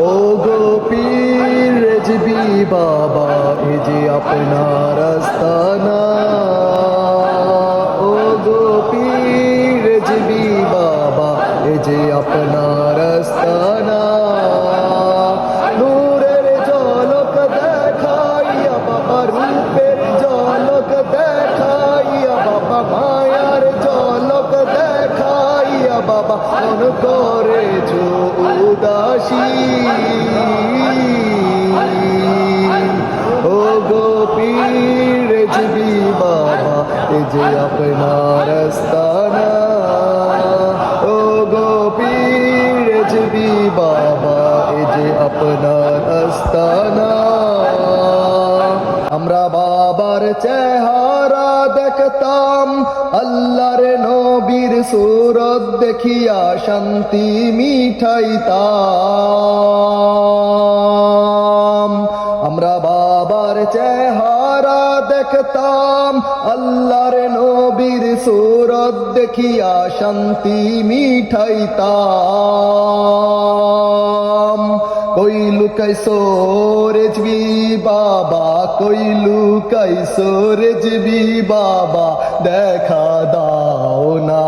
ও গো পীর রেজবি বাবা এ যে আপনার আস্তানা মন করেছ উদাসী। ও গোপীর রেজবি বাবা, এ যে আপনার আস্তানা। ও গোপীর রেজবি বাবা, এ যে আপনার আস্তানা। আমরা বাবার চেহারা দেখতাম, আল্লাহর নবীর সুরত দেখিয়া শান্তি মিঠাইতাম। আমরা বাবার চেহারা দেখতাম, আল্লাহর নবীর সুরত দেখিয়া শান্তি মিঠাইতাম। লুকাইছো রেজবি বাবা, কই লুকাইছো রেজবি বাবা, দেখা দাও না।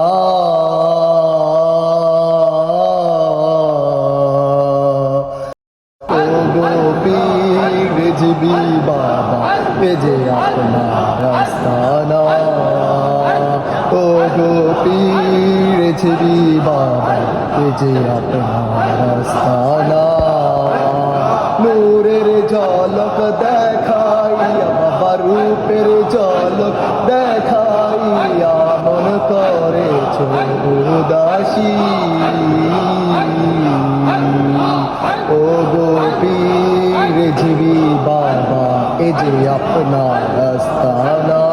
রেজবি বাবা বেজে আপনার রাস্তানা ও গোপী রেজবি বাবা বেজে আপনার রাস্তানা ঝিবি বাবা এ যে আপনার আস্তানা।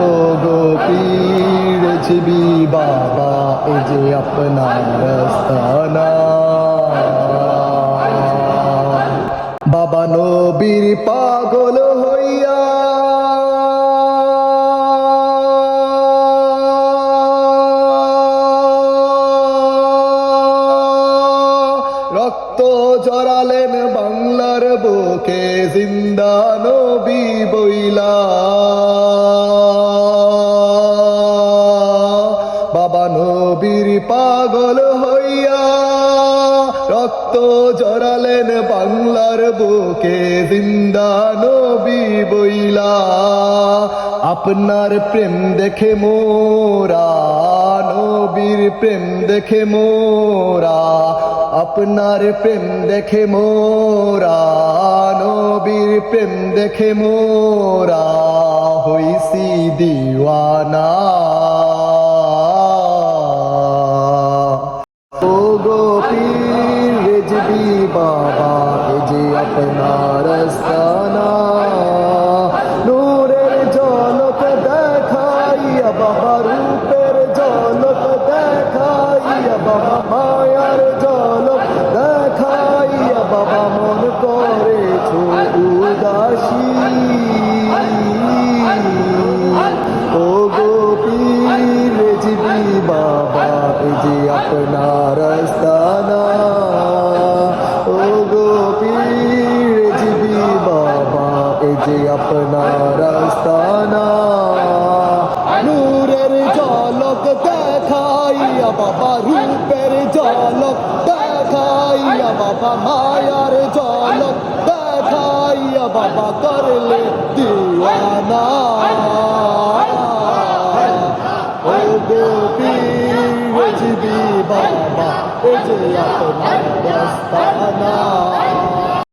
ও গো পৃথিবী বাবা এ যে আপনার আস্তানা। বাবা নবীর পাগল হইয়া জড়ালেন বাংলার বুকে, জিন্দা নবী বইলা। বাবা নবীর পাগল হইয়া রক্ত জড়ালেন বাংলার বুকে, জিন্দা নবী বইলা। আপনার প্রেম দেখে মোরা, নবীর প্রেম দেখে মোরা, আপনার প্রেম দেখে মোরা, নবীর প্রেম দেখে মোরা হইসি দিওয়ানা। ও গোপীর রেজবি বাবা। আপনার আস্তানা ও গোপীর রেজবি বাবা এ যে আপনার আস্তানা নূরের ঝলক দেখাইয়া বাবা, রূপের ঝলক দেখাইয়া বাবা, মায়ার ঝলক দেখাইয়া বাবা, করলে দিওয়ানা। রেজবি বাবা এ যে আপনার রাস্তানা